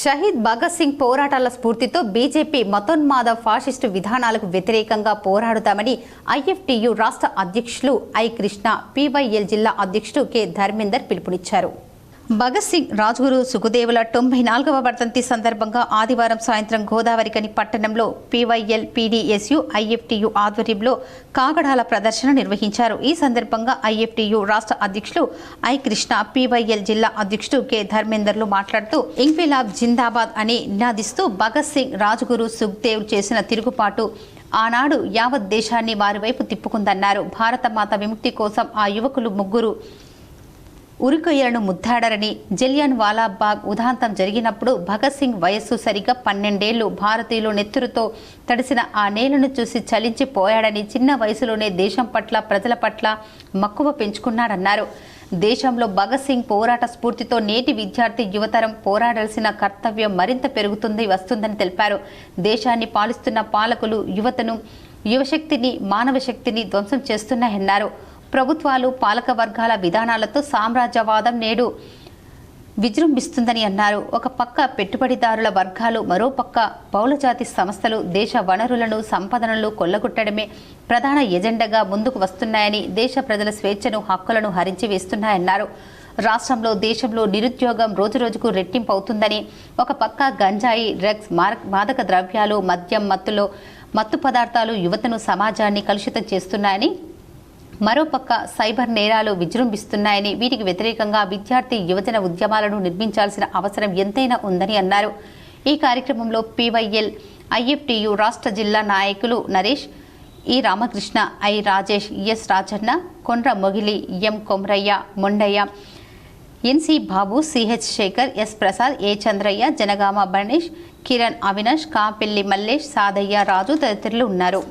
షహీద్ భగత్ సింగ్ పోరాటాల స్ఫూర్తితో బీజేపీ మతోన్మాద ఫాసిస్టు విధానాలకు వ్యతిరేకంగా పోరాడుతామని ఐఎఫ్టియు రాష్ట్ర అధ్యక్షులు ఐ కృష్ణ పీవైఎల్ జిల్లా అధ్యక్షుడు కె ధర్మేందర్ పిలుపునిచ్చారు. భగత్ సింగ్ రాజ్గురు సుఖదేవుల తొంభై నాలుగవ వర్ధంతి సందర్భంగా ఆదివారం సాయంత్రం గోదావరికని పట్టణంలో పీవైఎల్ పీడీఎస్యు ఐఎఫ్టియు ఆధ్వర్యంలో కాగడాల ప్రదర్శన నిర్వహించారు. ఈ సందర్భంగా ఐఎఫ్టియు రాష్ట్ర అధ్యక్షులు ఐ కృష్ణ పీవైఎల్ జిల్లా అధ్యక్షుడు కె. ధర్మేందర్లు మాట్లాడుతూ ఇంక్విలాబ్ జిందాబాద్ అని నినాదిస్తూ భగత్ సింగ్ రాజ్గురు సుఖ్దేవ్ చేసిన తిరుగుబాటు ఆనాడు యావత్ దేశాన్ని వారి వైపు తిప్పుకుందన్నారు. భారత మాత విముక్తి కోసం ఆ యువకులు ముగ్గురు ఉరికొయ్యలను ముద్దాడరని జలియన్ వాలాబాగ్ ఉదాంతం జరిగినప్పుడు భగత్ సింగ్ వయస్సు సరిగ్గా పన్నెండేళ్ళు భారతీయులు నెత్తురుతో తడిసిన ఆ నేలను చూసి చలించిపోయాడని చిన్న వయసులోనే దేశం పట్ల ప్రజల పట్ల మక్కువ పెంచుకున్నాడన్నారు. దేశంలో భగత్ సింగ్ పోరాట స్ఫూర్తితో నేటి విద్యార్థి యువతరం పోరాడాల్సిన కర్తవ్యం మరింత పెరుగుతుంది వస్తుందని తెలిపారు. దేశాన్ని పాలిస్తున్న పాలకులు యువతను యువశక్తిని మానవ శక్తిని ధ్వంసం చేస్తున్నాయన్నారు. ప్రభుత్వాలు పాలక వర్గాల విధానాలతో సామ్రాజ్యవాదం నేడు విజృంభిస్తుందని అన్నారు. ఒక పక్క పెట్టుబడిదారుల వర్గాలు మరో పక్క బహుళజాతి సంస్థలు దేశ వనరులను సంపదనలు కొల్లగొట్టడమే ప్రధాన ఎజెండాగా ముందుకు వస్తున్నాయని దేశ ప్రజల స్వేచ్ఛను హక్కులను హరించి వేస్తున్నాయన్నారు. రాష్ట్రంలో దేశంలో నిరుద్యోగం రోజురోజుకు రెట్టింపు అవుతుందని ఒక పక్క గంజాయి డ్రగ్స్ మార- మాదక ద్రవ్యాలు మద్యం మత్తులో మత్తు పదార్థాలు యువతను సమాజాన్ని కలుషితం చేస్తున్నాయని మరోపక్క సైబర్ నేరాలు విజృంభిస్తున్నాయని వీటికి వ్యతిరేకంగా విద్యార్థి యువజన ఉద్యమాలను నిర్మించాల్సిన అవసరం ఎంతైనా ఉందని అన్నారు. ఈ కార్యక్రమంలో పీవైఎల్ ఐఎఫ్టియు రాష్ట్ర జిల్లా నాయకులు Naresh E Ramakrishna I Rajesh S Rajanna Kondra Mogili M Komaraiah Mondaiah NC Babu CH Shekhar S Prasad A Chandraiah Janagama Banesh Kiran Avinash Kapelli Mallesh Sadaiah Raju తదితరులు ఉన్నారు.